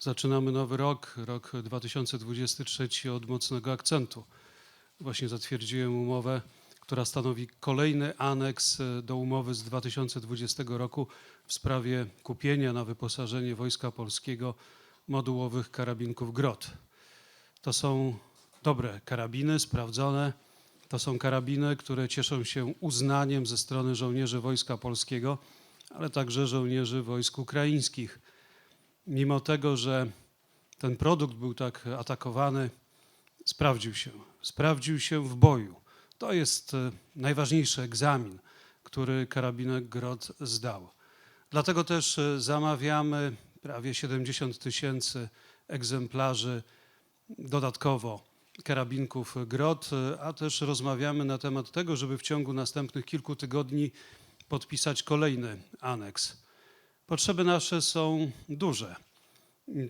Zaczynamy nowy rok, rok 2023 od mocnego akcentu. Właśnie zatwierdziłem umowę, która stanowi kolejny aneks e, do umowy z 2020 roku w sprawie kupienia na wyposażenie Wojska Polskiego modułowych karabinków GROT. To są dobre karabiny, sprawdzone. To są karabiny, które cieszą się uznaniem ze strony żołnierzy Wojska Polskiego, ale także żołnierzy wojsk ukraińskich. Mimo tego, że ten produkt był tak atakowany, sprawdził się. Sprawdził się w boju. To jest e, najważniejszy egzamin, który karabinek GROT zdał. Dlatego też e, zamawiamy prawie 70 tysięcy egzemplarzy dodatkowo karabinków GROT, e, a też rozmawiamy na temat tego, żeby w ciągu następnych kilku tygodni podpisać kolejny aneks. Potrzeby nasze są duże.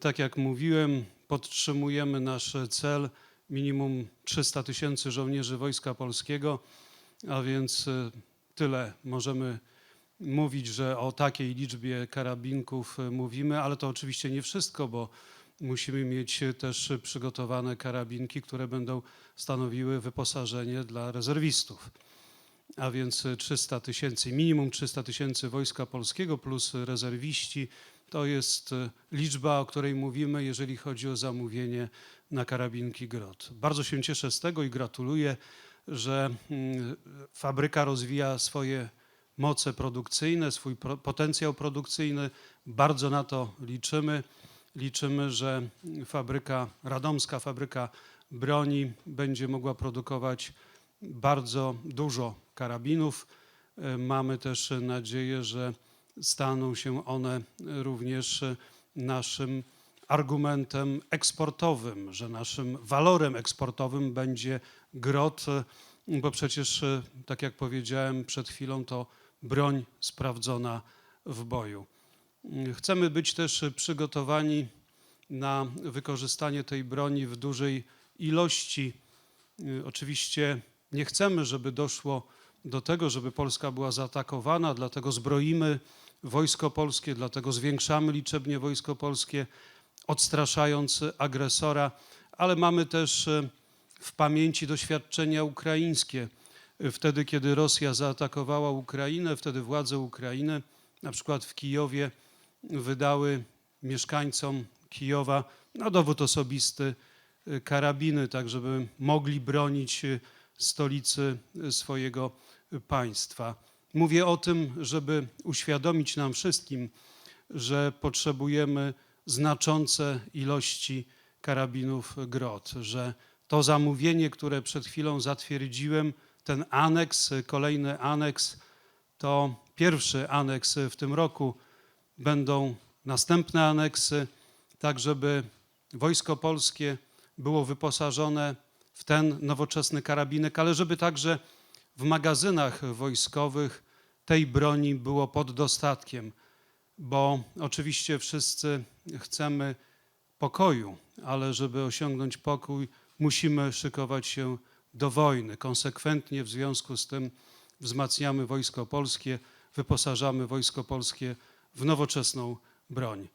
Tak jak mówiłem, podtrzymujemy nasz cel minimum 300 tysięcy żołnierzy Wojska Polskiego, a więc e, tyle możemy mówić, że o takiej liczbie karabinków e, mówimy, ale to oczywiście nie wszystko, bo musimy mieć też przygotowane karabinki, które będą stanowiły wyposażenie dla rezerwistów. A więc 300 tysięcy, minimum 300 tysięcy Wojska Polskiego plus rezerwiści to jest liczba, o której mówimy, jeżeli chodzi o zamówienie na karabinki GROT. Bardzo się cieszę z tego i gratuluję, że mm, fabryka rozwija swoje moce produkcyjne, swój potencjał produkcyjny. Bardzo na to liczymy. Liczymy, że fabryka, radomska fabryka broni będzie mogła produkować bardzo dużo karabinów. E, Mamy też nadzieję, że staną się one również naszym argumentem eksportowym, że naszym walorem eksportowym będzie grot, bo przecież, e, tak jak powiedziałem przed chwilą, to broń sprawdzona w boju. Chcemy być też przygotowani na wykorzystanie tej broni w dużej ilości. Y, Oczywiście nie chcemy, żeby doszło do tego, żeby Polska była zaatakowana, dlatego zbroimy wojsko polskie, dlatego zwiększamy liczebnie wojsko polskie, odstraszając agresora, ale mamy też e, w pamięci doświadczenia ukraińskie. E, Wtedy, kiedy Rosja zaatakowała Ukrainę, wtedy władze Ukrainy, na przykład w Kijowie, wydały mieszkańcom Kijowa na dowód osobisty e, karabiny, tak żeby mogli bronić stolicy e, swojego państwa. Mówię o tym, żeby uświadomić nam wszystkim, że potrzebujemy znaczące ilości karabinów GROT, że to zamówienie, które przed chwilą zatwierdziłem, ten aneks, kolejny aneks, to pierwszy aneks w tym roku. Będą następne aneksy, tak żeby Wojsko Polskie było wyposażone w ten nowoczesny karabinek, ale żeby także w magazynach wojskowych tej broni było pod dostatkiem, bo oczywiście wszyscy chcemy pokoju, ale żeby osiągnąć pokój, musimy szykować się do wojny. Konsekwentnie w związku z tym wzmacniamy Wojsko Polskie, wyposażamy Wojsko Polskie w nowoczesną broń.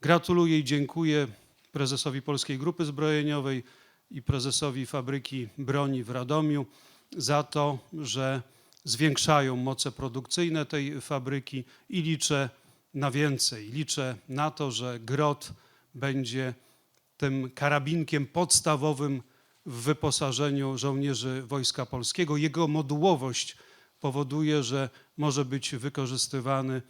Gratuluję i dziękuję prezesowi Polskiej Grupy Zbrojeniowej i prezesowi fabryki broni w Radomiu za to, że zwiększają moce produkcyjne tej fabryki i liczę na więcej. Liczę na to, że GROT będzie tym karabinkiem podstawowym w wyposażeniu żołnierzy Wojska Polskiego. Jego modułowość powoduje, że może być wykorzystywany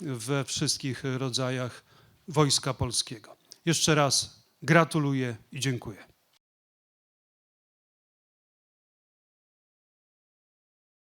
we wszystkich rodzajach Wojska Polskiego. Jeszcze raz gratuluję i dziękuję.